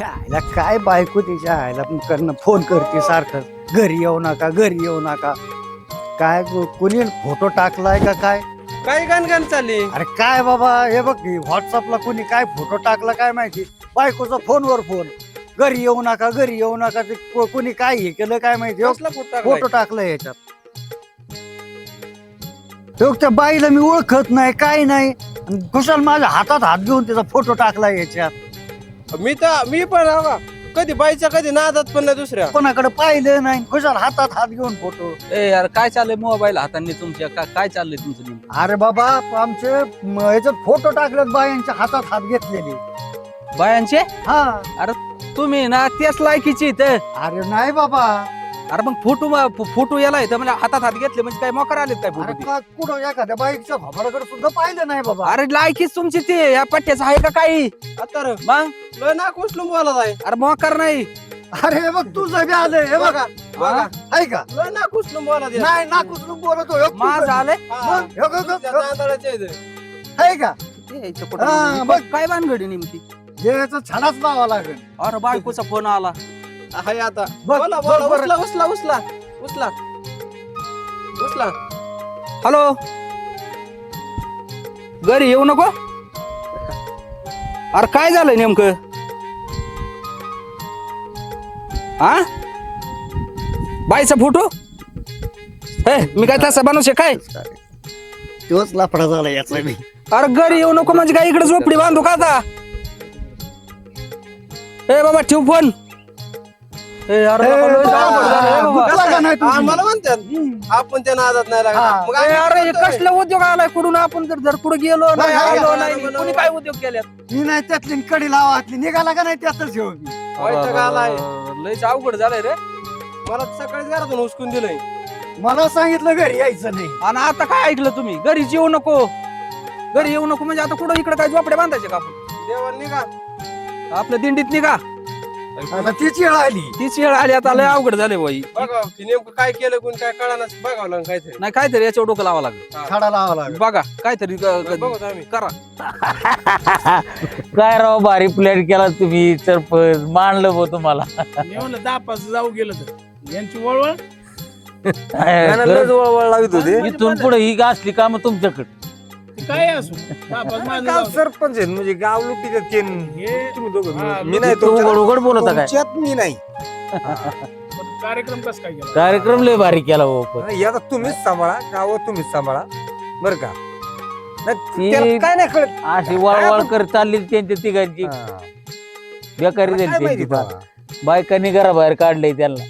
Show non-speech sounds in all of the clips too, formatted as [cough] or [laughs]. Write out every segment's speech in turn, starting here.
छायला काय बायको तिच्या आयला करणं फोन करते सारखं. घरी येऊ नका घरी येऊ नका. काय कोणी फोटो टाकलाय का काय? काय गाणगाण चालली? अरे काय बाबा हे बघ व्हॉट्सअपला कोणी काय फोटो टाकला काय माहिती? बायकोचा फोनवर फोन घरी येऊ नका घरी येऊ नका ते को- कोणी काय हे केलं काय माहिती? हो, कसला फोटो टाकलाय? फोटो टाकलाय याच्यात. तो त्या बाईला मी ओळखत नाही काय नाही. आणि कुशाल माझ्या हातात हात घेऊन त्याचा फोटो टाकलाय याच्यात. मी तर मी पण हो का, कधी बाईच्या कधी नादात पण नाही दुसऱ्या. कोणाकडे पाहिलं नाही कुशाल हातात हात घेऊन फोटो ए यार काय चाललंय मोबाईल हाताने तुमच्या? का- काय चाललंय तुमचं नेमकं? अरे बाबा आमचे म, याच्यात फोटो टाकलेत बायांच्या हातात हात घेतलेले. बायांचे? हा. तुम्ही ना त्याच लायकीची इथं. अरे नाही बाबा. अरे मग फोटो फोटो याला इथं म्हणजे हातात हात घेतले म्हणजे काय मोकर आलेत काय अरे फोटो का कुठं एखाद्या बाईकच्या भाबाकडे सुद्धा पाहिलं नाही बाबा. अरे लायकीच तुमची ते या पट्ट्याचं आहे का काही? आता र, मग? लय नाक उचलून बोलत आहे. अरे मोकर नाही. अरे हे बघ तुझं बी आलंय हे बघ बघा. बघा आहे का? लय नाक उचलून बोलत आहे. नाही ना कुठून बोलतो बघ माझ तुझं. आलंय? हा. मग, बघ, त्या बघ, तांदळाच्या इथं. आहे का? ते यायचं कुठं? हा. बघ. काय भानगडी नेमकी? याचा छानाच लावा लागेल. अरे बायकोचा फोन आला. आहे आता. बघ, बोला बघ बोला बरं. उचला उचला उचला. उचला. उचला. हॅलो. घरी येऊ नको? अरे काय झालंय नेमकं? हा बाईचा फोटो? हे मी काय तसा बनवशे काय? तोच लाफडा झाला याचा मी. अरे घरी येऊ नको म्हणजे काय इकडे झोपडी बांधू का आता? ए बाबा ठेव फोन. आम्हाला म्हणतात आपण त्या नादात नाही मग आम्ही अरे हे. कसला उद्योग आलाय कुठून? आपण जर जर कुठे गेलो नाही आलो कुणी काय उद्योग केले मी नाही त्यातली कडी लावा हातली निघाला का नाही त्यातच मी? वैताग आलाय. लयच अवघड झालंय रे. मला सकाळीच घरातून उचकून दिलंय. मला सांगितलं घरी यायचं नाही. आणि आता काय ऐकलं तुम्ही? घरी येऊ नको. घरी येऊ नको. म्हणजे आता कुठं इकडे काय झोपडे बांधायचे का आपण? देवान निघा. आपल्या दिंडीत निघा. आता तीच वेळ आली. तीच वेळ आली आता लय अवघड झाले बाई. बघा की नेमकं काय केलं कोण काय कळाना बघावं लागलं काहीतरी. नाही काहीतरी याच्यावर डोकं लावा लागेल. छाडा लावा लागेल. बघा काहीतरी बघू आम्ही. करा. [laughs] काय राव भारी प्लॅन केला तुम्ही सरपंच. मानलं बो तुम्हाला. मी म्हणलं दहा पाच जाऊ गेलं तर. यांची वळवळ? वळवळ लावित होते. इथून पुढे ही असली काम तुमच्याकडे. काय असो? गाव. सरपंच आहेत म्हणजे गाव केन हे तुम्ही दोघं हा, मी नाही तू उघड तुमच्या- उघड बोलत काय? तुमच्यात मी नाही. कार्यक्रम कस काय केला? कार्यक्रम लय भारी केला हो नाही, आता तुम्हीच सांभाळा गाव तुम्हीच सांभाळा. बर का? नाही, ती- त्याला काय नाही कळत. अशी वळवळ कर चालली त्यांच्या तिघांची. हा. बेकारी काय झाली माहिती त्यांची बाबा. बायकांनी घराबाहेर काढलंय त्यांना.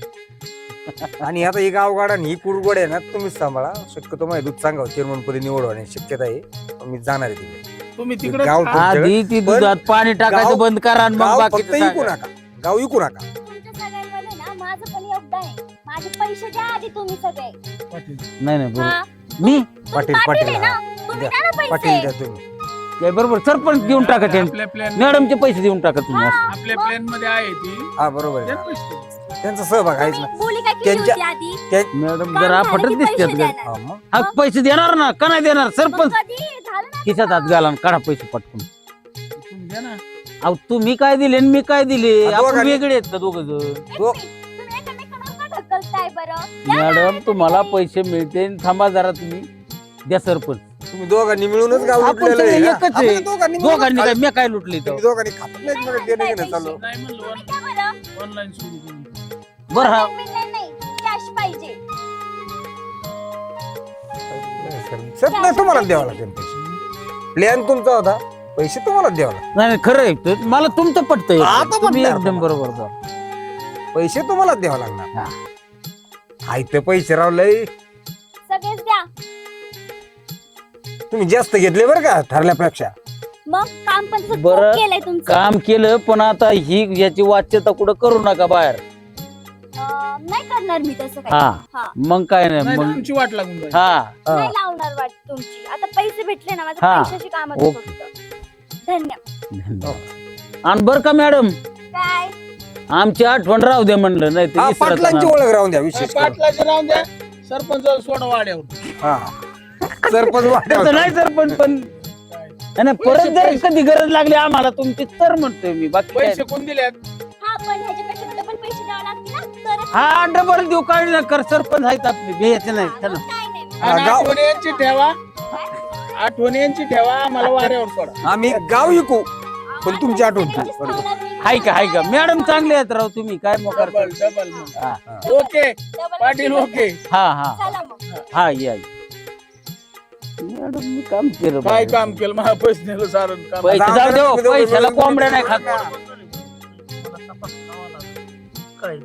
आणि आता ही गावगाडा आणि ही कुरगोड आहे ना तुम्हीच सांभाळा. शक्यतो माझी दूध सांगावं चेअरमन पदी निवड होण्याची शक्यता आहे. मी जाणार आहे तिकडे. तुम्ही तिकडे गाव खा. आधी ती पण दुधात पाणी टाकायचं गाव- बंद करा आणि मग गाव फक्त बाकी इकू नका. गाव इकू नका. तुमच्या सगळ्यांमध्ये ना माझं पण योगदान आहे. माझे पैसे द्या आधी तुम्ही सगळे. पाटील. नाही नाही बरोबर. हा. मी? पाटील, पाटील पाटील, आहे ना? हा. तुम्ही द्या. ना पाटील पैसे द्या तुम्ही. काय बरोबर. सरपंच देऊन टाका त्यांनी. आपल्या प्लॅन मॅडमचे पैसे देऊन टाका तुम्ही असं. आपल्या प्लॅनमध्ये आहे ती. हा बरोबर द्या आहे पैसे. त्यांचा सहभाग आहेच ना. काय केली त्यांच्या- होती आधी? मॅडम काम जरा झालं फटत की पैसे दिसतात? ना. हा, मग. हा पैसे देणार ना? का नाही देणार? मग सरपंच कधी? झालं ना खिशात हात घाला आणि काढा पैसे पटकून. तुम्ही द्या ना. अहो तुम्ही काय दिले आणि मी काय दिले? हा, आपण वेगळे आहेत का दोघ जण. एक दो- मिनिट, तुम्ही एकमेकांवर का ढकलताय बरं? द्या ना मॅडम तुम्हाला पैसे. पैसे मिळते थांबा जरा तुम्ही. द्या सरपंच. तुम्ही दोघांनी मिळूनच गाव आपण लुटलेलं आहे सगळे. एकच आहे. आपण दोघांनी काय खाल्लं. मी काय लुटली तर तुम्ही दोघांनी खात नाही मग देणं घेणं चालू नाही म्हणलं तुम्ही द्या बरं ऑनलाईन सुरू करून बर हा Online बिनलाईन नाही कॅश पाहिजे सर नाही तुम्हाला द्यावं लागेल पैसे प्लॅन तुमचा होता पैसे तुम्हाला द्यावं लागेल नाही खरं आहे ते. मला तुमचं पटतंय आता तुम्ही एकदम. बरोबर बोलता. पैसे तुम्हाला द्यावं लागणार हा. हाय ते पैसे सगळेच तुम्ही जास्त घेतले बरं का ठरल्यापेक्षा? मग काम पण तसं बरं, खूप केलंय तुमचं. काम केलं पण आता ही याची वाच्यता कुठं करू नका बाहेर. अं, नाही करणार मी तसं काही. हा. हा. मग काय नाही नाही मग आमची वाट लागून जाईल. हा. हा. नाही लावणार वाट तुमची. आता पैसे भेटले ना माझं हा. पैशाची काम ओके. फक्त. धन्यवाद. आणि बर का मॅडम? काय? आमची आठवण राहू दे म्हणलं नाही हा पाटलांची ओळख राहून द्या विशेष करून. पाटलाचे राहून द्या सरपंच सोडा वाड्यावर हा. सरपंच. नाही सर पण पण परत जर कधी गरज लागली आम्हाला तुमची तर म्हणतोय मी बाकी काय पैसे कोण दिल्यात पण ह्याच्यापेक्षा डबल पैसे द्यावे लागतील ना तरच हा डबल देऊ काय नाही कर सरपंच आहेत आपले घ्यायचे नाही हा, चला. मग काय नाही मग. आणि गाव- आठवणी यांची ठेवा. आठवणी यांची ठेवा मला वाऱ्यावर सोडा आम्ही गाव विकू पण तुमची आठवण ठेवू. हाय का हाय का? मॅडम चांगले आहेत राव तुम्ही काय मग डबल डबल. हा. Okay Patil okay. हा हा. चला मग. हा या या. मॅडम मी काम केलं काय बाहेर. काम केलं? मला पैसे सारण काम पैसे जाऊ देऊ पैशाला कोंबड्या नाही खात.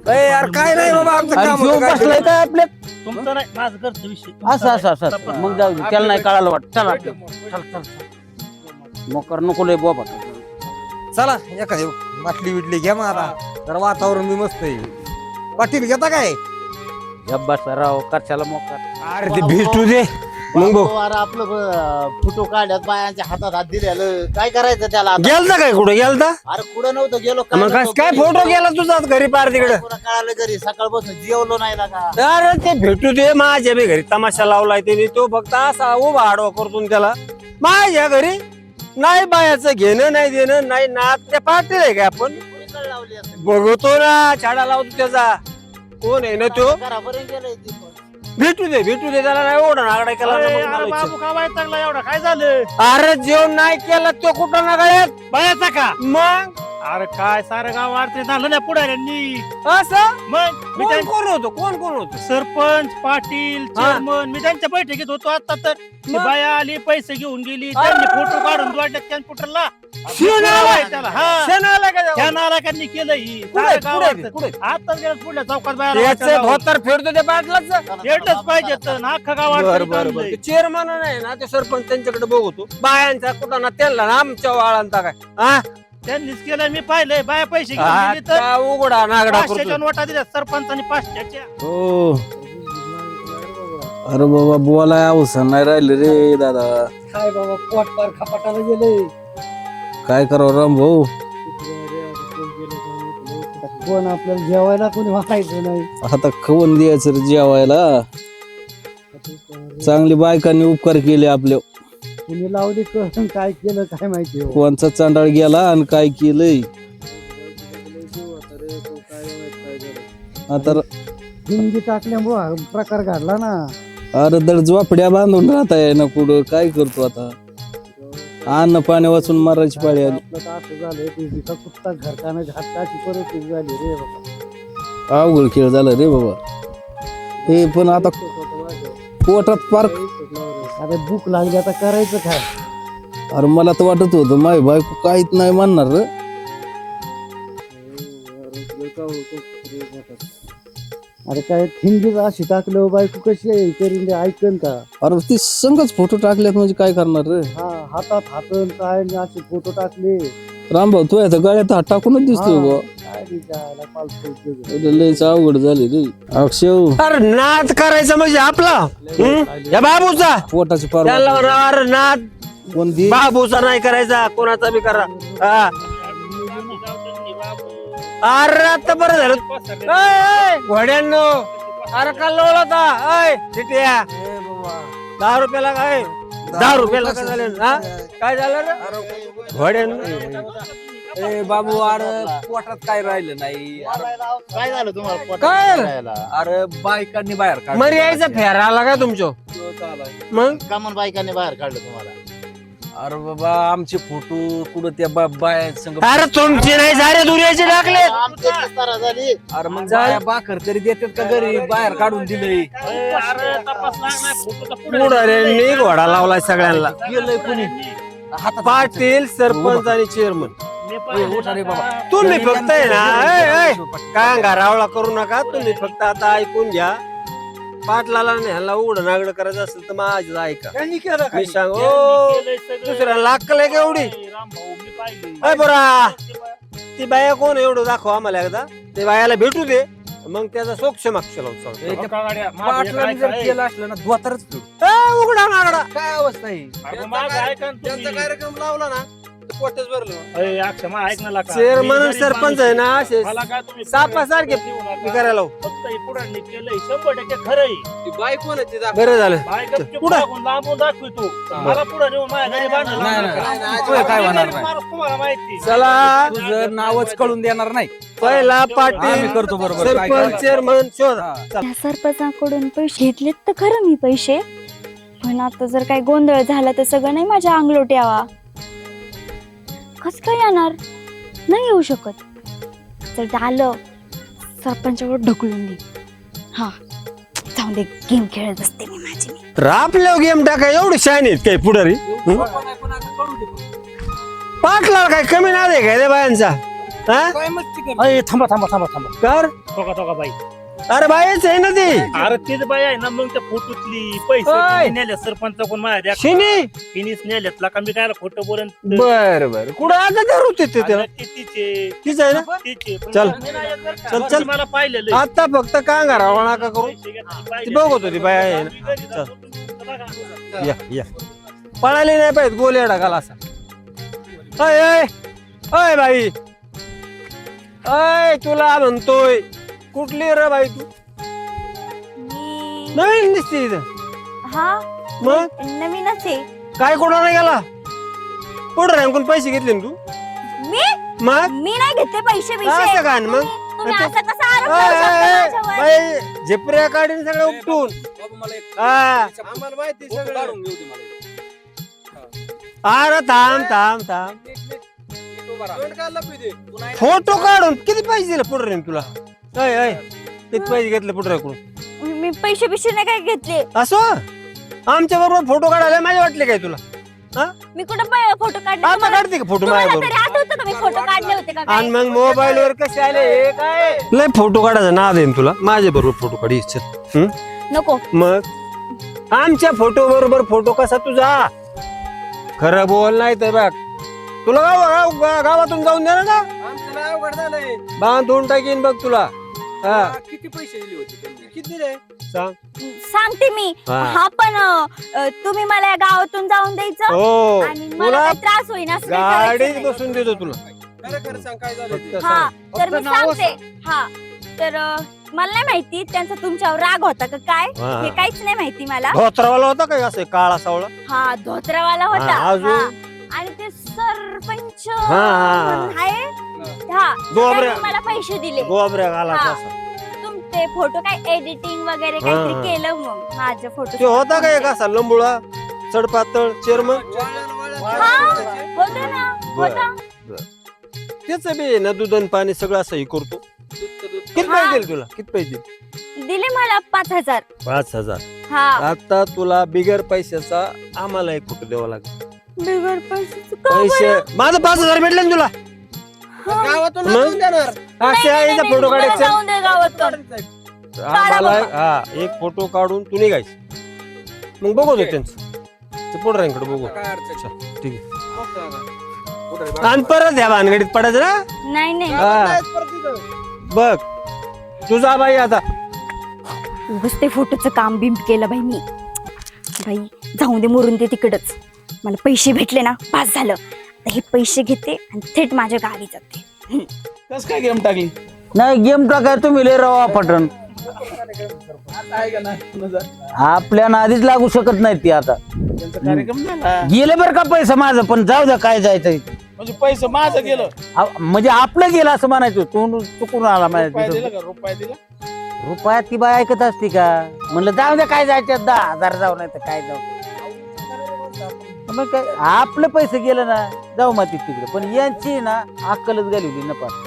ए, यार काय नाही बाबा आमचं आणि काम होतं, काय बसलाय काय आपल्या? तुमचं नाही माझं घरचं विषय. असं असं असं असं. मग जाऊ दे त्याला नाही कळायला वाटत. चला मोकर नको लय बाबा. चला एखादी बाटली बिटली घ्या मग आता जरा वातावरण बी मस्त आहे. पाटील घेता काय? बस राव कशाला मोकर? अरे ते भेटू दे. मग आपलं फोटो काढल्यात बायांच्या हातात हात दिलेलं. काय करायचं त्याला आता? गेलता काय कुठं? गेलता? अरे कुठं नव्हतं गेलो मग कस काय फोटो गेला तुझा घरी पार तिकडं? कळालं घरी? सकाळपासून जेवलो नाही अरे ते भेटू दे माझ्या बी घरी तमाशा लावलाय त्याने. तो फक्त असा उभा आडवा करतो न त्याला. माझ्या घरी नाही बायाचं घेणं नाही देणं नाही नाच ते पाटील आहे का आपण? कोणी कळ लावली असेल? बघतो ना छाडा लावतो त्याचा. कोण आहे ना तो? घरापर्यंत गेलंय ती पण. भेटू दे भेटू दे त्याला नाही ओढा नागडा केला ना अरे मग. बाबू का वाईट चांगला एवढा? काय झालं? अरे जेवण नाही केलं तो कुठं नागळ्यात? बायाचा का? मग? अरे काय सारं गाव वाढते झालं ना पुढाऱ्यांनी असं? मग मी कोण त्यां- कोण होतो? कोण कोण होतो? सरपंच पाटील चेअरमन मी त्यांच्या बैठकीत होतो आता तर. ती मग? बाया आली पैसे घेऊन गेली त्यांनी फोटो काढून कॅम्प्युटरला शिवून आलाय त्याला हा. शेण आलाय का त्याला? त्या नालायकांनी केलं ही कुठे सारं गाव कुठे वाढतं. कुठे आताच गेलं पुढल्या चौकात त्याचे बाहेर धोतर फेडतो पाटलाच भेटच पाहिजे तर ना. अख्खा गाव बर वाढतं बर. बर चांगलंय. चेअरमन नाही ना ते सरपंच त्यांच्याकडे बघतो बायांचा कुठं ना त्यांना ना आमच्या वाळांता काय? हा? त्यांनीच केलं मी पाहिलंय. बाया पैसे घेऊन गेली तर आता उघडा नागडा पाचशेच्या करतो नोटा दिल्या सरपंचानी पाचशेच्या. हो. अरे बाबा बोलाय अवसर नाही राहिले रे दादा. काय बाबा पोट पार खपाटाला गेले काय करावं राम भाऊ? कोण आपल्याला जेवायला कोणी वाटायचं नाही. आता खवून द्यायचं रे जेवायला. चांगली बायकांनी उपकार केले आपले. कुणी लावली करून काय केलं काय माहिती हो. कोणचा चांडाळ गेला आणि काय केलंय? आता हिंदी टाकल्यामुळं हा प्रकार घडला ना. अरे दर झोपड्या बांधून राहता ना कुठं काय करतो आता? अन्न पाणी वाचून मारायची पाळी आली. आपलं तर असं का कुत्ता घातकाची परिस्थिती झाली रे बाबा. अवघड खेळ झाला रे बाबा. हे पण आता पोटात पार अरे भूक लागली आता करायचं काय? अरे मला तर वाटत होतं माय बायको काहीच नाही म्हणणार रे. अरे काय थिंगीच अशी टाकलं बायको कशी आहे? करीन ऐकन का? अरे ती संगच फोटो टाकल्यात म्हणजे काय करणार रे? हा हातात हातन काय असे फोटो टाकले. रामभाऊ तू आता गळ्यात हात टाकूनच दिसतोय. बा काय रे जायला पालथं उद्योग. लयच अवघड झाले रे. अक्षय अरे नाद करायचा म्हणजे आपला? हं? या बाबूचा. पोटाची पार त्याला म्हणा, अरे नाद. कोण दे बाबूचा नाही करायचा कोणाचा बी करा. हा. अरे आता बरं झालं. घोड्यांनो अरे का लोळता अय चिट्या दहा रुपयाला काय दहा रुपयाला काय झालं हा? काय झालं रे? घोड्यांनो. ए बाबू अरे पोटात काय राहिलं नाही. काय झालं तुम्हाला पोटात? काय? खायला? अरे बायकांनी बाहेर काढलं. मग यायचा फेरा आला का तुमच्या? मग? का म्हणून बायकांनी बाहेर काढलं तुम्हाला? अरे बाबा आमचे फोटो कुठं त्या बा- बाया संग अरे तुमची नाही सारे दुनियाचे टाकले आमची विस्तारा झाली. अरे मग बाया बाकर तरी देतात का घरी? बाहेर काढून दिलंय. अरे तपास लागलाय, फोटो तर पुढे पुढाऱ्यांनी घोडा लावलाय सगळ्यांना. गेलंय कुणी? पाटील सरपंच आणि चेअरमन मी उठा रे बाबा. तुम्ही फक्त आहे ना काय घरावळा करू नका तुम्ही फक्त आता ऐकून घ्या. पाटलाला नाही ह्याला उघड नागड करायचं असेल तर माझं ऐका. त्यांनी केलं मी काय सांग. दुसऱ्याला लागलंय का एवढी. अय बरा ती बाया कोण एवढं दाखव आम्हाला एकदा. ते बायाला भेटू दे मग त्याचा सोक्ष मागच्या लावून सांगतो. ए, त्या गाड्या, माझं एक पाटलांनी जर ऐका, केलं असलं ना धोतरच फिरू. ए, उघडा नागडा. काय अवस्था आहे? त्यांचा. कार्यक्रम लावला ना पोटच भरलं अरे अक्षय मला ऐक ना लाका. चेअरमन मी सरपंच आहे ना असे मला काय तुम्ही सापासारखे देऊ नका. करायला लावू. फक्त हे पुढांनी केलंय शंभर टक्के खरंय ती बाई कोणाची दाखव. बरं झालं बाय गपचूप पुढं. मागून लांबून दाखवितो मला पुढे नेऊन माझ्या घरी बांधलं नाही, लावणार नाही, का? नाही, तुझं काय मी होणार गरीब नाही माणूस तुम्हाला माहिती चला तुझं नावच कळून देणार नाही पहिला आम्ही पाटील करतो बरोबर काय सरपंच करायचं. चेअरमन शोध हा. त्या सरपंचाकडून पैसे घेतलेत तर खरं मी पैसे पण आता जर काही गोंधळ झाला तर सगळं नाही माझ्या अंगलोट यावा कस काय येणार? नाही येऊ शकत. जर आलं सरपंचावर ढकलून दे. हा. जाऊन दे गेम खेळत असते मी माझी मी. आपल्या गेम टाका एवढी शान आहेत काय पुढारी? हं? कळू दे. पाटला काय कमी ना दे काय रे बायांचा? हा? काय मस्ती करतो? अरे थांबा थांबा थांबा थांबा. कर. टोका टोका बाई. अरे बायच आहे ना ती अरे तीच बाई आहे ना मग त्या फोटोतली पैसे ओय. तिने नेले सरपंच कोण माझ्या शिनी तिनेच नेल्यात लाका मी काय खोटं बोलन बर बर कुठं आता धरू ते त्याला तिचे तीच आहे ना तिचे पण चल. मी नाही येत बरं का. चल, चल. मला पाहिलेलं आता फक्त कांगा रावा नका करू पैसे घेतले, ती. बघत होती बाई आहे ना. मी घरी चल. जातो, तुम्ही बघा. या या पळाली नाही पाहिजे गोल येडा घाला असा अय अय अय बाई अय तुला म्हणतोय कुठली रे बाई तू? मी नवीन दिसते इथं. हा? मग? नवीनच आहे. काय कोणा नाही गेला? पुढे रांकून पैसे घेतले ना तू? मी? मग? मी नाही घेतले पैसे असं पैसे का? आणि मग? तुम्ही असं कसं आरोप अय, लावू शकता अय, अय, माझ्यावर? बाई झेपऱ्या काढीन सगळं उपटून. बाबा मला एक- हा. आम्हाला माहिती फोटो सगळं. काढून घेऊ दे मला एक. अरे थांब थांब थांब. नीट, नीट, नीट उभा राहा. तोंड का लपी दे? तू नाही- फोटो काढून किती पैसे दिले पुढे तुला? अय अय किती पैसे घेतले पुढे राखून मी पैसे बिशे नाही काय घेतले? असं? आमच्या बरोबर फोटो काढायला माझे वाटले काय तुला? मी कुठं फोटो काढले? आता तुम्हाला काढते का फोटो तुम्हाला माझ्या तरी बरोबर आठवतं का मी फोटो काढले होते का काय? आणि मग मोबाईल वर कसे आले? हे काय? लय फोटो काढायचा ना तुला? माझ्या बरोबर फोटो काढी इच्छित नको. मग? आमच्या फोटो बरोबर फोटो कसा तुझा? खरं बोल नाही तर बघ. तुला गाव गाव- गा- गावातून जाऊन आमचं अवघड झालंय. बांधून टाकीन बघ तुला. हा किती पैसे दिले होते त्यांनी? किती दिले सांग सांगते मी हा. हा पण अ, तुम्ही मला या गावातून जाऊन द्यायचं हो आणि मला तुला काही त्रास होईना असं काही करायचं गाडीत नाही. बसून देतो तुला खरं खरं सांग काय झालं ते. फक्त हा सांग. तर मी नावं सांगते हा तर अ, मला नाही माहिती त्यांचा तुमच्यावर राग होता का काय हा. हे काहीच नाही माहिती मला धोत्रावाला होता काय असं काळा सावळा हा धोत्रावाला होता हा, अजून? हा. आणि ते सरपंच हा, हा. म्हणून आहे हा गोबऱ्या मला पैसे दिले गोबऱ्या घालायचा हा. असा फोटो काय एडिटिंग वगैरे हा, काहीतरी हा. केलं मग माझे फोटो ते होता काय का असा लंबुळा चढपातळ. वळण. होतं ना होता त्याच बी आहे ना दूध आणि पाणी सगळं असं हे करतो. किती हा. पैसे दिले तुला किती पैसे दिले मला पाच हजार पाच हजार हा आता तुला बिगर पैशाचा आम्हाला एक फोटो द्यावा लागेल बिगर पैसे बरं? माझं पाच हजार भेटले ना तुला. गावातून मग? नसून देणार. असे फोटो काढायचे? जाऊन दे बाबा. हा एक फोटो काढून तू निघायचं. मग बघू दे त्यांचं. ते पुढे रांकडे बघू. काय अडचण चल, ठीक आहे. आणि परत या भानगडीत पडायचं ना नाही नाही. हा. बघ. तुझा बाई आता. उगाच ते फोटोचं काम बिम केलं बाई मी. बाई जाऊ दे मरून दे तिकडच. मला पैसे भेटले ना पास झालं. आता हे पैसे घेते आणि थेट माझ्या गावी जाते. कस काय गेम टाकली? नाही गेम टाकाय तुम्ही लय रवा पटन? आपल्या आधीच लागू शकत नाही ती आता. त्यांचा कार्यक्रम झाला. गेले बरं का पैसा माझं पण जाऊ द्या काय जायचं म्हणजे पैसे माझं गेलं. आ- म्हणजे आपलं गेलं असं म्हणायचं तू चुकून आला रुपया माझ्या दिला का? रुपया दिला? रुपयात ती बाय ऐकत असते का? म्हणलं जाऊ द्या काय जायचं दहा हजार जाऊ नाही तर काय जाऊ. मग काय आपलं पैसे गेलं ना जाऊ मग ती तिकडे. पण यांची ना अक्कलच घालवली ना पार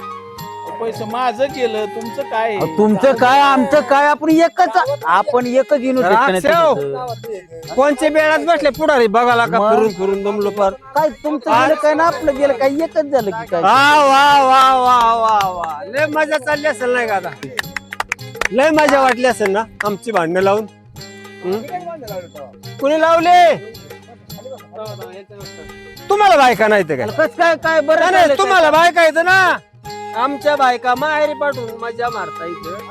पैसे माझं गेलं तुमचं काय? अहो, तुमचं काय आमचं काय आपण एकच आपण एकच राक्षव. युनिट कोणच्या बेळात बसले पुढारी बघाला का मग? फिरून फिरून दमलो पार काय तुमचं गेलं काय ना आपलं गेलं काय एकच झालं की काय? वा वा वा वा वा वा. लय मजा चालली असेल नाही का आता? लय मजा वाटली असेल ना आमची भांडणं लावून? हं? कुणी लावले? तुम्हाला बायका नाही तर काय? कस काय काय बरं नाही, झालं? तुम्हाला बायका येतं ना. आमच्या बायका माहेरी पाठवून मजा मारता इथं.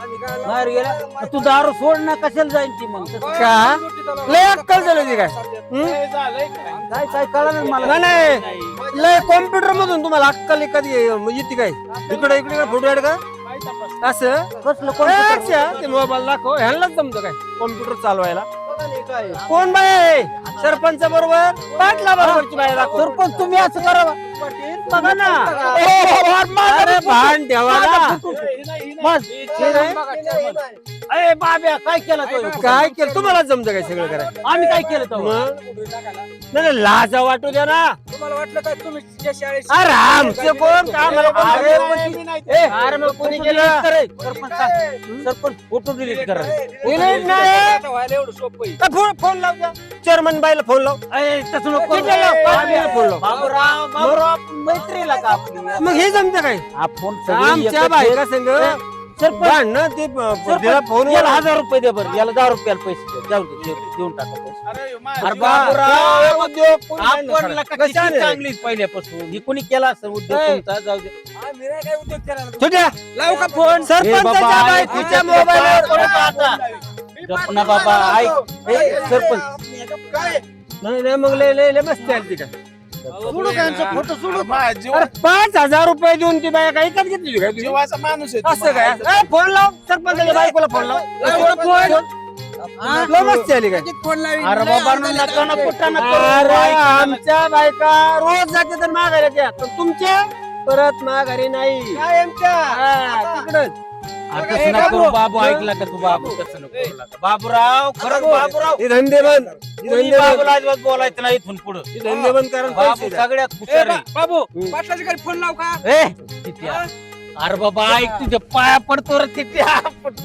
बाहेर गेला तू दारू सोड ना कशाला जाईन ती मग? का? लय अक्कल झाली होती काय? हं? काय? कळलं मला. नाही, नाही. लय कॉम्प्युटर मधून तुम्हाला अक्कल कधी येते काय? इकडे इकडे फोटो आहे का? असं? कसलं ए, कोण अच्छा, ते मोबाईल दाखव. ह्यांनाच जमतं काय? कॉम्प्युटर चालवायला. कोण बाय? सरपंच बरोबर? पाटला बरोबरची बाय दाखव. सरपंच तुम्ही असं करावं बघा ना. अरे भान ठेवा ना नाही. अरे बाब्या काय केलं तो? काय केलं? तुम्हाला जमतं काय सगळं करायला? आम्ही काय केलं तो? मग? नाही, नाही लाजा वाटू द्या ना. तुम्हाला वाटलं काय तुम्ही ज्या शाळेत अरे आमचं कोण? का आम्हाला कोण अरे? पण. ए, मग कोणी केलं सरपंच सरपंच फोटो डिलीट करा. Delete नाही. आता व्हायला एवढं सोपं आहे. फोन फोन लाव द्या. चेअरमन बाईला फोन लाव. अरे, तसं नको ठीक आहे, लाव. आम्ही फोन लाव. बाबूराव बाबूराव आपण मैत्रीला का आपली मग हे जमतं काय? आपण सगळे आमच्या एकत्र- बायका संग सरपंच भांडणं ते सरपंच, फोन याला हजार रुपये दे बरं याला दहा रुपयाला पैसे दे. जाऊ दे दे- देऊन टाका पैसे. अरे, बाबूराव, आपण. लका किती? चांगलीच पहिल्यापासून. ही कोणी केला असं उद्योग. तुमचा? जाऊ दे. लावू का फोन? सरपंचाच्या बाबा, मोबाईलवर आता. गप ना बाबा ऐक. ए, सरपंच. नाही नाही मग लय लय लय मस्ती आली का सोडू का यांचा फोटो सोडू मा- जीवा- अरे पाच हजार रुपये देऊन ती बाया काही घेतली तुझी काय तुझी? जीवाचा माणूस आहे असं काय? ए, फोन लाव सरपंचाच्या बायकोला फोन लाव. लय मस्ती आली काय? फोन अरे बाबा नका ना कुठं ना करू. अरे. आमच्या बायका रोज जाते तर माघारी पण तुमच्या? परत माघारी नाही. हा, तिकडंच तसं नका करू बाबू. ऐकला का तू बाबू? तसं नको. बाबूराव खरंच बाबूराव. हे धंदे बंद हे कोणी धंदे बंद बाबूला अजिबात बोलायचं नाही इथून पुढं. हे धंदे बंद करा आणि पैसे बाबू द्या. सगळ्यात ए, हुशार बा- आहे. बाबू. पाटलाच्या घरी फोन लाव का? ए, तित्या. अरे बाबा ऐक तुझ्या पाया पडतो रे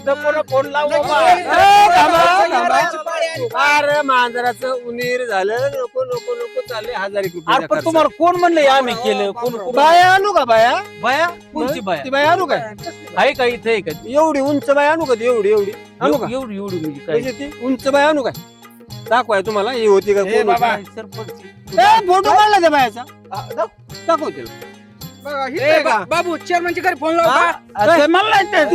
ना फोन लाव बाबा. ए, थांबा, थांबा. अरे मांजराचं उनीर झालं. नको नको नको चालले हजार रुपये अरे पण तुम्हाला कोण म्हणलं आम्ही केलं? कोण कोण- बाया आणू का बाया? बाया? कोणची बाया? ती बाया आणू काय? आहे का इथे आहे का? ती? एवढी उंच बाया आणू का ती? एवढी एवढी? आणू का? एवढी एवढी म्हणजे काय? ती? उंच बाया आणू काय दाखवाय तुम्हाला ही होती का ए, कोण होती? बाबा. सरपंच ए, फोटो काढला त्या बायाचा. दाखव. तिला ए, बा- बाबू चेअरमनच्या घरी फोन लाव का अरे, मला नाही ते-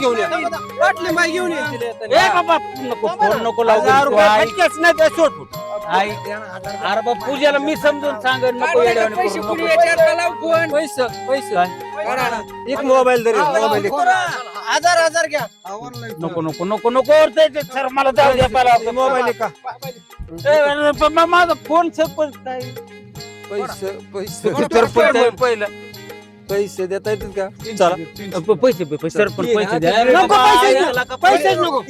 घेऊन या. वाटली बाई घेऊन ये. ए बाबा नको फोन नको लावू. हजार तू रुपये ऐक. फटकेच नाही त्या सोड फुट. ऐक. अरे बा पूजेला मी समजून सांगेन नको पाटलाचे येड्यावानी पैसे करू कुणी नको. याच्यावर का लावू फोन पैसे पैसे. करा. एक मोबाईल तरी मोबाईल. हजार हजार घ्या. नको नको नको नको ते- ते सर मला जाऊ द्या पहिला मोबाईल का? माझा फोन काय पैसे पैसे. सरपंच आहे पहिलं. पैसे देता येतील का? चला. प- पैसे पैसे सरपंच पैसे द्या. नको पैसेच याला नको का पैसेच नको.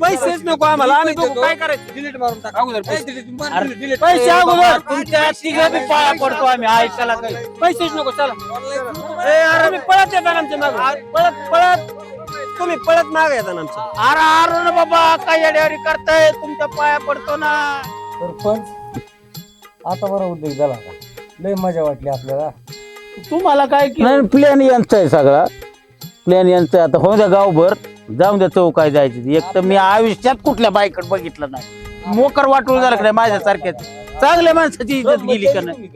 पैसेच नको आम्हाला. आम्ही बघू. काय करायचं? डिलीट मारून टाक. अगोदर पैसे पैसे. अगोदर. तुमच्या तिघं बी पाया पडतो आम्ही. ऐकायला काही. पैसेच नको चला. ए अरे तुम्ही पळत येतात आमच्या माग. पळत पळत. तुम्ही पळत माग येतात आमच्या. अरे अरे ना बाबा काय येड्यावारी करताय? तुमच्या पाया पडतो ना. सरपंच. आता बरा उद्योग झाला का? लय मजा वाटली आपल्याला. तुम्हाला काय केलं? नाही प्लॅन यांचा आहे सगळा. प्लॅन यांचा आहे. आता होऊ द्या गावभर. जाऊन द्या चौक काय जायची. एक तर मी आयुष्यात कुठल्या बायकड बघितलं नाही. मोकर वाटून झालं का नाही माझ्यासारख्याच? चांगल्या माणसाची इज्जत गेली का नाही?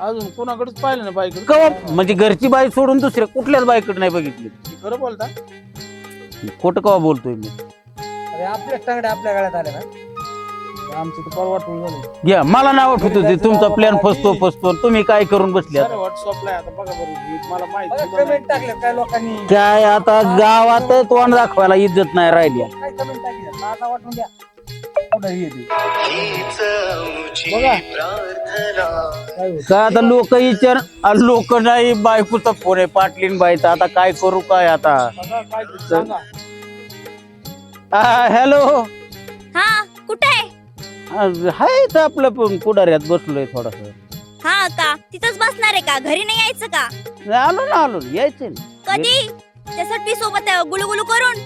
अजून कोणाकडेच पाहिलं ना बाईकडे. कवा? म्हणजे घरची बाई सोडून दुसऱ्या कुठल्याच बाईकडे नाही बघितली. खरं बोलता? खोटं कवा बोलतोय मी? अरे आपल्या टांगड्या आपल्या गाड्यात आल्या ना. आमचं तर परवा वाटून झालं घ्या मला नाव आठवत होते तुमचा प्लॅन फसतो फसतो. तुम्ही काय करून बसले आता? व्हॉट्सअपला आता बघा बरं ही मला माहिती बघा, सुद्धा कमेंट नाही. टाकले काय लोकांनी? काय आता गावात तोंड दाखवायला इज्जत नाही राहिली. काय कमेंट टाकले? माझा वाटून द्या. कुठं येते काय आता लोक विचार लोक नाही बायकोचा फोन आहे पाटलीन बाईचा. आता काय करू काय आता? बघा काय ते सांगा हॅलो? हा कुठे आहे? हाय इथं आपलं पण पुढाऱ्यात बसलोय थोडस. हा का? तिथंच बसणार आहे का? घरी नाही यायचं का? आलो ना आलो ना, यायचंय ना. कधी? त्यासाठी सोबत गुलुगुलू करून.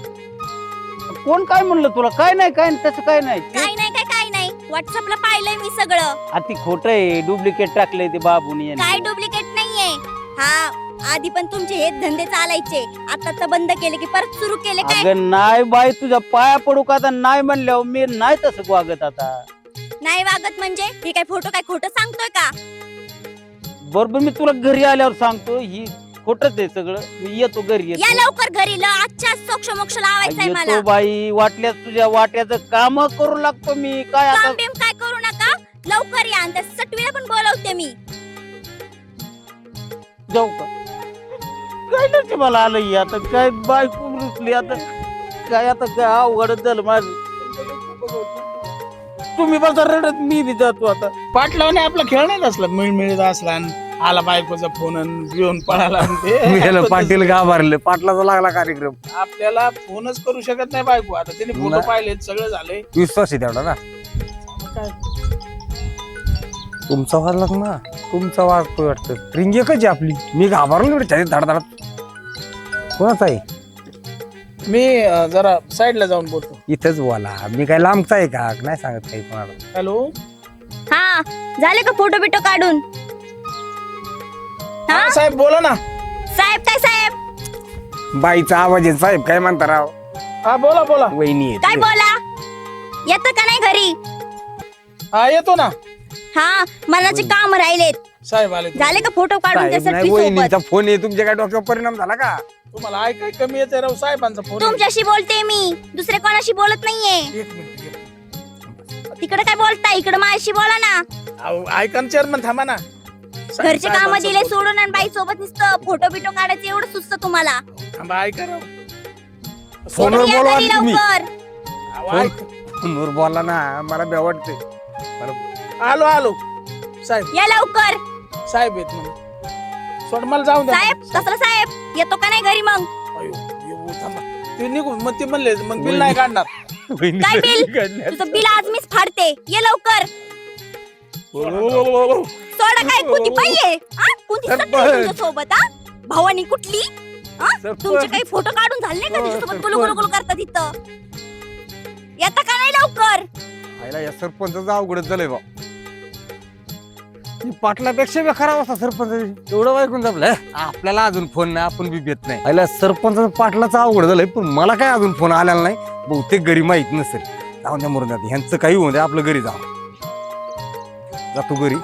कोण काय म्हणलं तुला? काय नाही काय नाही तसं काय नाही. काय नाही काय काय नाही. व्हॉट्सअपला पाहिलंय मी सगळं. अति खोट आहे. डुप्लिकेट टाकलंय ते बाबूनी यांनी. काय डुप्लिकेट नाहीये? हा आधी पण तुमचे हे धंदे चालायचे. आता तर बंद केले की परत सुरू केले काय? अगं नाही बाई तुझ्या पाया पडू का आता? नाही म्हणल्यावर मी नाही तसं वागत आता. नाही वागत म्हणजे? हे काय फोटो काय खोटं सांगतोय का? बरोबर मी तुला घरी आल्यावर सांगतो. ही खोटच आहे सगळं. मी येतो घरी या येतो लवकर घरी ल आजच्या सोक्ष मोक्ष लावायचंय मला. येतो बाई वाटल्यास तुझ्या वाट्याचं काम करू लागतो मी. काय आता? काम बिम काय करू नका? लवकर या आणि त्या सटवीला पण बोलवते मी. जाऊ का? काय नाही मला आलं आता काय बायको रुसली? आता काय आता काय अवघडच झालं माझं. तुम्ही बसा रडत मी बी जातो आता. पाटलावने आपला खेळ नाही असला मिळमिळत असला आणि आला बायकोचा फोन आणि येऊन पळाला आणि ते. पाटील गाभारले. पाटलाचा लागला कार्यक्रम. आपल्याला फोनच करू शकत नाही बायको. आता त्याने फोटो नाही. पाहिलेत सगळं झालंय. विश्वास आहे तेवढा ना. तुमचा वाजला ना. तुमचा वाजतोय वाटतं. रिंग एकच आहे आपली. मी घाबरलो एवढं धडधडत. कोणाचा आहे? मी अं, जरा साईडला जाऊन बोलतो. इथंच बोला. मी काय लांबचा आहे का? नाही सांगत काही कोणाला. हॅलो? हा झाले का फोटो बिटो काढून? हा? साहेब बोला ना. साहेब काय साहेब? बाईचा आवाज आहे. साहेब काय म्हणता राव? हा बोला बोला. वहिनी काय बोला? येतं का नाही घरी? हा येतो ना. हा मनाचे काम राहिलेत. साहेब आले. झाले का फोटो काढून त्या नाही सोबत? फोन आहे. तुमच्या काय डोक्यावर परिणाम झाला का? तुम्हाला ऐकाय कमी येते राव? साहेबांचा फोन तुमच्याशी बोलते मी. दुसरे कोणाशी बोलत नाहीये. एक मिनिट एक मिनिट. तिकडे काय बोलताय? इकडे माझ्याशी बोला ना. अहो, ऐका ना चेअरमन थांबा ना. साहेब- घरचे काम साहेबांचा दिले फोन. सोडून आणि बाई सोबत नुसतं फोटो बिटो काढायचं एवढं सुचतं तुम्हाला. थांबा ऐका राव. फोनवर या बोलवा घरी ना तुम्ही. लवकर. अहो, ऐक. फोनवर बोला ना मला बी आवडते. आलो आलो. साहेब. या लवकर. साहेब येत म्हणून. सोड मला जाऊन द्या. साहेब कसला साहेब. येतो का नाही घरी मग? अयो, येऊ, थांबा. ते निघून मग ते म्हणले मग बिल नाही काढणार. काय बिल? तुझं बिल आज मीच फाडते. ये लवकर. सोडा काय हा? सटवी आहे? तुझ्या सोबत हा? भावानी कुठली? हा? तुमचे काही फोटो काढून झाले नाही का तिच्यासोबत? गुलू गुलू गुलू करतात तिथं येता का नाही लवकर? आईला या सरपंचाचं अवघडच झालंय बा. पाटलापेक्षा बी खराब असा सरपंच. एवढं वाईकून जपलं आपल्याला अजून फोन नाही आपण बी भेट नाही. पहिला सरपंच पाटलाचं अवघड झालंय पण मला काय अजून फोन आलेला नाही. बहुतेक घरी माहीत नसेल. जाऊन द्या मरून जाते ह्यांचं काही होऊ द्या आपलं घरी जाऊ जातो घरी.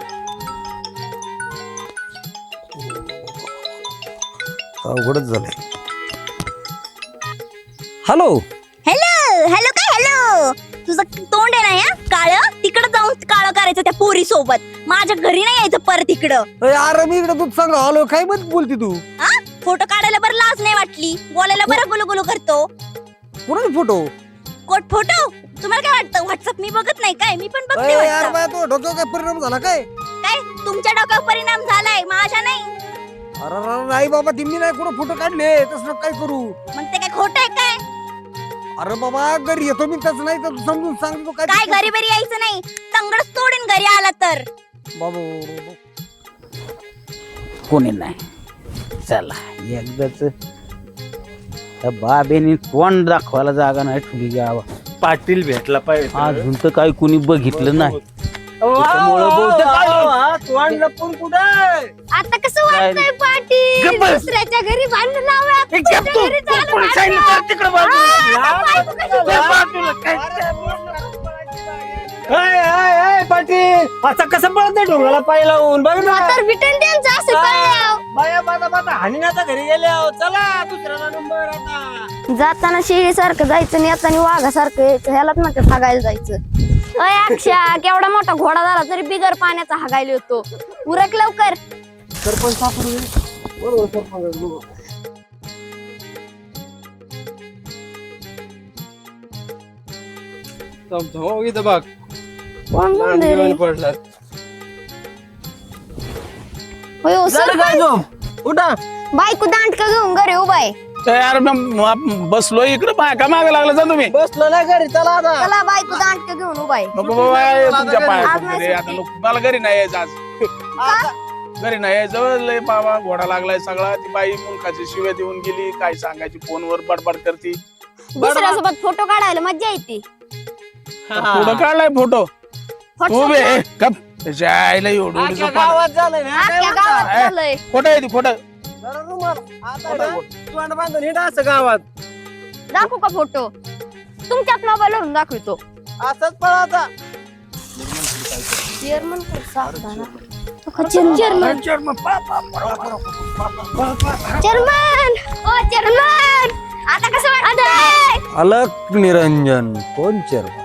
अवघडच झालंय. हॅलो? हॅलो हॅलो काय हॅलो तुझं तोंड आहे ना या काळ? तिकडं जाऊन काळ करायचं त्या पोरी सोबत माझ्या घरी नाही यायचं परत इकडं. अरे अरे मी इकडे तू सांग हॅलो काय मत बोलते तू? फोटो काढायला बरं लाज नाही वाटली. बोलायला बरं गुलू गुलू करतो. कोणाचे फोटो? Coat photo? तुम्हाला काय वाटतं? व्हॉट्सअप मी बघत नाही काय? मी पण बघते यार WhatsApp. बाया तो डोक्यावर काय परिणाम झाला काय? काय? तुमच्या डोक्यावर परिणाम झालाय. माझ्या नाही. अरे अरे, नाही बाबा तिम्ही नाही कुठं फोटो काढले. तसं काय करू? मग ते काय खोट आहे अरे बाबा घरी येतो मी तसं नाही तर समजून सांगतो काय काय घरी बरी यायचं नाही तंगडच तोडीन घरी आला तर बाबा कोणी नाही चला एकदाच त्या बाबेने तोंड दाखवायला जागा नाही ठेवली गावा पाटील भेटला पाहिजे अजून तर काही कोणी बघितलं नाही त्याच्यामुळं बहुतेक आता कसं वाटतंय पाटील? गप्प बस. दुसऱ्याच्या घरी भांडण लावूया. ए, गप्प तू. कोण सांगितलं तर तिकडं बाजूला. पाटील आता कसं पळत नाही डोंगराला पाय लावून? बघ ना. तर बिटन त्यांचं असं कळलं बाया बाबा बाबा हानी आता घरी गेले आहो. चला दुसऱ्याला नंबर आता. जाताना शेळीसारखं जायचं आणि येताना वाघासारखं यायचं. ह्यालाच म्हणते हागायला जायचं. अय अक्षा केवढा मोठा घोडा झाला तरी बिगर पाण्याचा हागायला होतो उरक लवकर. सरपंच सापडू बरोबर सरपंच बरोबर. इथं बघ. कोण म्हणतंय रे? पडला होय हो, सरपंच. उठा. बायको दांडका घेऊन घरी उभा आहे. तर यार मग बसलो इकडे पाया मागे लागला जा तुम्ही? बसलो नाही घरी चला आता. चला बायको दांडका घेऊन उभा आहे. नको बाबा हे तुमच्या पाया आज पडतो नाही रे. आता नको- मला घरी नाही यायचं आज. घरी नाही यायचं लय बाबा घोडा लागलाय सगळा. ती बाई मुलखाची शिव्या देऊन गेली काय सांगायची फोनवर बडबड करती. दुसऱ्यासोबत फोटो काढायला मजा येते. पुढं काढलाय फोटो? तू बे गप. त्याच्या आईला एवढं आख्या गावात झालंय ना अख्ख्या गावात झालंय. खोटं आहे ती खोटं. जरा रुमाल. आता ना, तोंड बांधून हिंडा असं गावात. दाखवू का फोटो? तुमच्याच मोबाईल वरून दाखवतो. असंच पळा आता चेअरमन. चेअरमन. चेअरमन ओ चेअरमन! आता कसं वाटतंय? अलक निरंजन. कोण चेअरमन?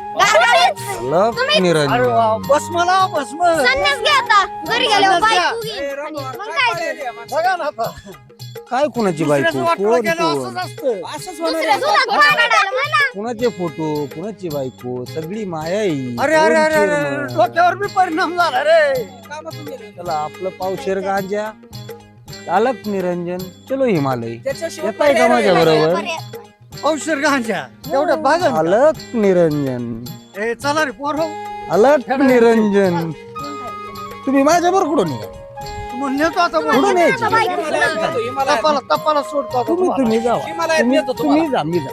अलक तुम्ही- निरंजन अरे वा, बस मला बस संन्यास घ्या आता घरी गेल्यावर. आणि मग काय? बघा ना आता. काय कुणाची बायको दुसऱ्याचं वाटोळं कोण केलं कोण असंच असतं. असंच होणार दुसऱ्या आहे. दुधात पाय काढायला म्हणा. कुणाचे फोटो कुणाची बायको सगळी माया आहे. अरे अरे कोण अरे अरे chairman? डोक्यावर बी परिणाम झाला रे. चला आपलं पावशेर गांजा अलक निरंजन चलो हिमालय येताय का पर्याय माझ्या. बरोबर औषध घांच्या तेवढं बघा ना. अलक निरंजन ए चला रे पोर. अलक निरंजन. तुम्ही माझ्या बरोबर नेतो आता कुठून बोलून. यायची? हिमालयात नेतो, हिमालयात तपाला तपाला सोडतो आता तुम्ही तुम्हाला. तुम्ही जा. तुम्ही. तुम्ही जा मी जा.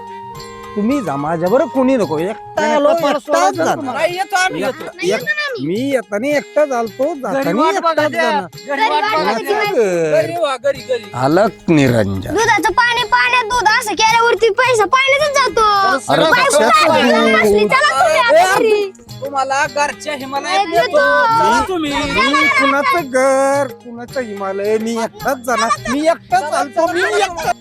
तुम्ही जा. माझ्या बरोबर कोणी नको. एकटा नाही, आलो एकटाच सोडायचं जाणार. तुम्हाला. नाही, येतो आम्ही. येतो एक- मी येताना एकटाच आलतो घरी जाताना वाट बघा एकटाच द्या. जाणार घरी वाट बघा घरी द्या. वाट घरी वा घरी घरी. अलक निरंजन. दुधाचं पाणी पाण्यात दूध असं केल्यावरती पैसा पाण्यातच जातो. अरे बायको कशाचं जागी दूध? जाऊन बसली. चला तुम्ही आता घरी. तुम्हाला घरच्या हिमालयात नाही, नेतो चला तुम्ही. मी कुणाचं घर कुणाचं हिमालय? मी एकटाच जाणार. मी एकटाच चालतो मी एकटाच